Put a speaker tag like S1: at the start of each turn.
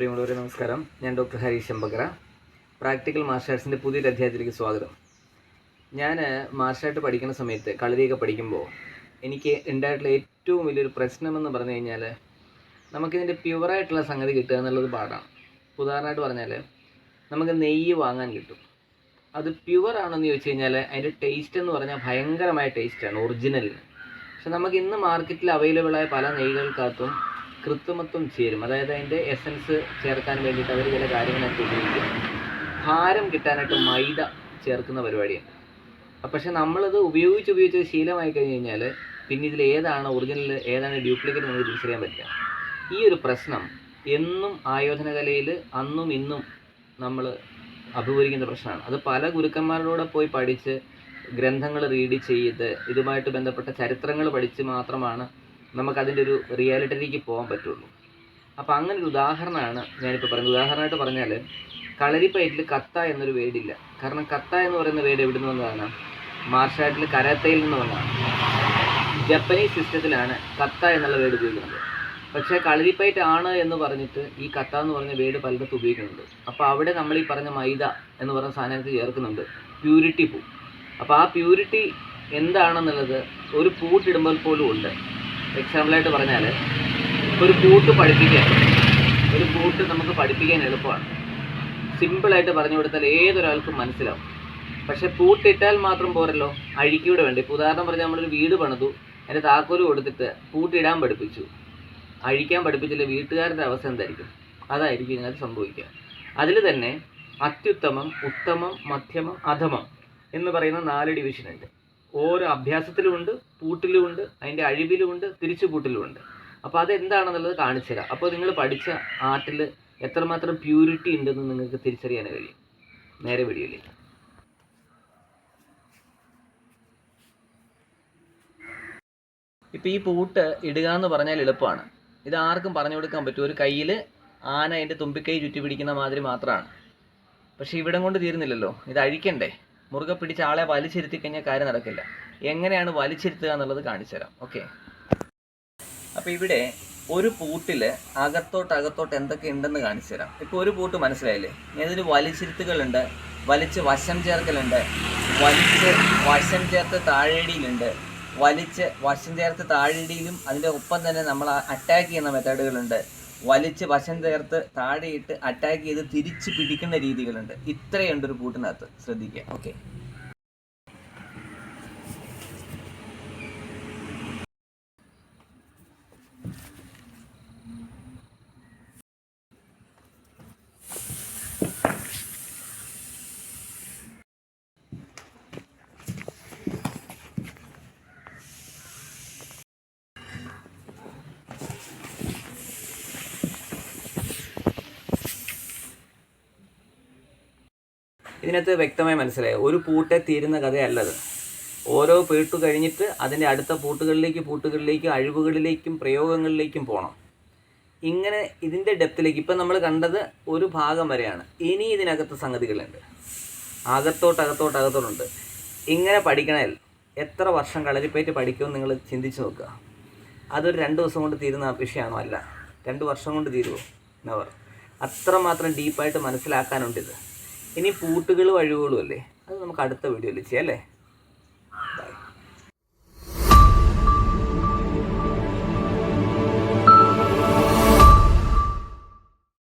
S1: പ്രിയമുള്ളവരെ നമസ്കാരം. ഞാൻ ഡോക്ടർ ഹരീഷ് എമ്പകര പ്രാക്ടിക്കൽ മാർഷൽ ആർട്സിന്റെ പുതിയൊരു അധ്യായത്തിലേക്ക് സ്വാഗതം. ഞാൻ മാർഷൽ ആർട്ട് പഠിക്കുന്ന സമയത്ത് കളരിയൊക്കെ പഠിക്കുമ്പോൾ എനിക്ക് ഉണ്ടായിട്ടുള്ള ഏറ്റവും വലിയൊരു പ്രശ്നമെന്ന് പറഞ്ഞു കഴിഞ്ഞാൽ നമുക്കിതിന്റെ പ്യുവറായിട്ടുള്ള സംഗതി കിട്ടുക എന്നുള്ളത് പാടാണ്. ഉദാഹരണമായിട്ട് പറഞ്ഞാൽ നമുക്ക് നെയ്യ് വാങ്ങാൻ കിട്ടും. അത് പ്യുവർ ആണെന്ന് ചോദിച്ചു കഴിഞ്ഞാൽ അതിന്റെ ടേസ്റ്റ് എന്ന് പറഞ്ഞാൽ ഭയങ്കരമായ ടേസ്റ്റാണ് ഒറിജിനലിന് പക്ഷെ നമുക്ക് ഇന്ന് മാർക്കറ്റിൽ അവൈലബിളായ പല നെയ്കൾക്കകത്തും കൃത്രിമത്വം ചേരും. അതായത് അതിന്റെ എസൻസ് ചേർക്കാൻ വേണ്ടിയിട്ട് അവർ ചില കാര്യങ്ങളൊക്കെ ഉപയോഗിക്കും ഭാരം കിട്ടാനായിട്ട് മൈദ ചേർക്കുന്ന പരിപാടിയാണ് പക്ഷെ നമ്മളത് ഉപയോഗിച്ച് ഉപയോഗിച്ച് ശീലമായി കഴിഞ്ഞ് കഴിഞ്ഞാൽ പിന്നെ ഇതിൽ ഏതാണ് ഒറിജിനൽ ഏതാണ് ഡ്യൂപ്ലിക്കേറ്റ് നമുക്ക് തിരിച്ചറിയാൻ പറ്റില്ല. ഈ ഒരു പ്രശ്നം എന്നും ആയോധന കലയിൽ അന്നും ഇന്നും നമ്മൾ അഭിമുഖീകരിക്കുന്ന പ്രശ്നമാണ്. അത് പല ഗുരുക്കന്മാരിലൂടെ പോയി പഠിച്ച് ഗ്രന്ഥങ്ങൾ റീഡ് ചെയ്ത് ഇതുമായിട്ട് ബന്ധപ്പെട്ട ചരിത്രങ്ങൾ പഠിച്ച് മാത്രമാണ് നമുക്കതിന്റെ ഒരു റിയാലിറ്റിയിലേക്ക് പോകാൻ പറ്റുള്ളൂ. അപ്പോൾ അങ്ങനെ ഒരു ഉദാഹരണമാണ് ഞാനിപ്പോൾ പറയുന്നത് ഉദാഹരണമായിട്ട് പറഞ്ഞാൽ കളരിപ്പയറ്റിൽ കത്ത എന്നൊരു വേടില്ല. കാരണം കത്ത എന്ന് പറയുന്ന വേട് എവിടെ നിന്ന് വന്നതാണ്? മാർഷൽ ആർട്ടിൽ കരാത്തയിൽ നിന്ന് വന്നതാണ്. ജപ്പനീസ് സിസ്റ്റത്തിലാണ് കത്ത എന്നുള്ള വേട് ഉപയോഗിക്കുന്നത്. പക്ഷേ കളരിപ്പയറ്റ് ആണ് എന്ന് പറഞ്ഞിട്ട് ഈ കത്ത എന്ന് പറഞ്ഞ വേട് പലയിടത്തും ഉപയോഗിക്കുന്നുണ്ട്. അപ്പോൾ അവിടെ നമ്മൾ ഈ പറഞ്ഞ മൈദ എന്ന് പറഞ്ഞ സാധനത്തിൽ ചേർക്കുന്നുണ്ട്. പ്യൂരിറ്റി പൂ. അപ്പോൾ ആ പ്യൂരിറ്റി എന്താണെന്നുള്ളത് ഒരു പൂട്ടിടുമ്പോൾ പോലും ഉണ്ട്. എക്സാമ്പിളായിട്ട് പറഞ്ഞാൽ ഒരു കൂട്ട് പഠിപ്പിക്കാൻ ഒരു കൂട്ട് നമുക്ക് പഠിപ്പിക്കാൻ എളുപ്പമാണ്. സിമ്പിളായിട്ട് പറഞ്ഞു കൊടുത്താൽ ഏതൊരാൾക്കും മനസ്സിലാവും. പക്ഷെ പൂട്ടിട്ടാൽ മാത്രം പോരല്ലോ അഴിക്കൂടെ വേണ്ട? ഇപ്പോൾ ഉദാഹരണം പറഞ്ഞാൽ നമ്മളൊരു വീട് പണിതു അതിന്റെ താക്കോൽ കൊടുത്തിട്ട് പൂട്ടിടാൻ പഠിപ്പിച്ചു. അഴിക്കാൻ പഠിപ്പിച്ചില്ല വീട്ടുകാരുടെ അവസ്ഥ എന്തായിരിക്കും? അതായിരിക്കും ഇതിനകത്ത് സംഭവിക്കുക. അതിൽ തന്നെ അത്യുത്തമം ഉത്തമം മധ്യമം അധമം എന്ന് പറയുന്ന നാല് ഡിവിഷൻ ഉണ്ട്. ഓരോ അഭ്യാസത്തിലുമുണ്ട് പൂട്ടിലുമുണ്ട് അതിന്റെ അഴിവിലുമുണ്ട് തിരിച്ചു പൂട്ടിലുമുണ്ട് അപ്പോൾ അതെന്താണെന്നുള്ളത് കാണിച്ചു തരാം. അപ്പോൾ നിങ്ങൾ പഠിച്ച ആർട്ടിൽ എത്രമാത്രം പ്യൂരിറ്റി ഉണ്ടെന്ന് നിങ്ങൾക്ക് തിരിച്ചറിയാൻ കഴിയും. നേരെ വീഡിയോയിലേക്ക്. ഇപ്പോൾ ഈ പൂട്ട് ഇടുക എന്ന് പറഞ്ഞാൽ എളുപ്പമാണ്. ഇത് ആർക്കും പറഞ്ഞു കൊടുക്കാൻ പറ്റും. ഒരു കയ്യിൽ ആന അതിന്റെ തുമ്പിക്കൈ ചുറ്റി പിടിക്കുന്ന മാതിരി മാത്രമാണ്. പക്ഷേ ഇവിടം കൊണ്ട് തീരുന്നില്ലല്ലോ. ഇത് അഴിക്കണ്ടേ? മുറുകെ പിടിച്ച ആളെ വലിച്ചിരുത്തി കഴിഞ്ഞാൽ കാര്യം നടക്കില്ല. എങ്ങനെയാണ് വലിച്ചിരുത്തുക എന്നുള്ളത് കാണിച്ചു തരാം. ഓക്കെ. അപ്പോൾ ഇവിടെ ഒരു പൂട്ടിൽ അകത്തോട്ട് അകത്തോട്ട് എന്തൊക്കെ ഉണ്ടെന്ന് കാണിച്ചു തരാം. ഇപ്പോൾ ഒരു പൂട്ട് മനസ്സിലായില്ലേ? ഇതിൽ വലിച്ചിരുത്തുകളുണ്ട്? വലിച്ച് വശം ചേർക്കലുണ്ട്. വലിച്ച് വശം ചേർത്ത് താഴേടിയിലുണ്ട് വലിച്ച് വശം ചേർത്ത് താഴേടിയിലും അതിന്റെ ഒപ്പം തന്നെ നമ്മൾ അറ്റാക്ക് ചെയ്യുന്ന മെത്തേഡുകളുണ്ട് വലിച്ച് വശം ചേർത്ത് താഴെയിട്ട് അറ്റാക്ക് ചെയ്ത് തിരിച്ച് പിടിക്കുന്ന രീതികളുണ്ട്. ഇത്രയുണ്ട് ഒരു കൂട്ടിനകത്ത്. ശ്രദ്ധിക്കുക. ഓക്കെ ഇതിനകത്ത് വ്യക്തമായി മനസ്സിലായി. ഒരു പൂട്ടെ തീരുന്ന കഥയല്ലത്. ഓരോ പേട്ട് കഴിഞ്ഞിട്ട് അതിന്റെ അടുത്ത പൂട്ടുകളിലേക്ക് പൂട്ടുകളിലേക്കും അഴിവുകളിലേക്കും പ്രയോഗങ്ങളിലേക്കും പോകണം ഇങ്ങനെ ഇതിന്റെ ഡെപ്തിലേക്ക് ഇപ്പം നമ്മൾ കണ്ടത് ഒരു ഭാഗം വരെയാണ്. ഇനി ഇതിനകത്ത് സംഗതികളുണ്ട്. അകത്തോട്ട് അകത്തോട്ട് അകത്തോട്ടുണ്ട്. ഇങ്ങനെ പഠിക്കണേൽ എത്ര വർഷം കളരിപ്പേറ്റ് പഠിക്കുമെന്ന് നിങ്ങൾ ചിന്തിച്ച് നോക്കുക. അതൊരു രണ്ട് ദിവസം കൊണ്ട് തീരുന്ന വിഷയമാണോ അല്ല. രണ്ട് വർഷം കൊണ്ട് തീരുമോ നെവർ അത്രമാത്രം ഡീപ്പായിട്ട് മനസ്സിലാക്കാനുണ്ട് ഇത് ഇനി പൂട്ടുകൾ വഴുകളും അല്ലേ? അത് നമുക്ക് അടുത്ത വീഡിയോയിൽ ചെയ്യാം അല്ലേ?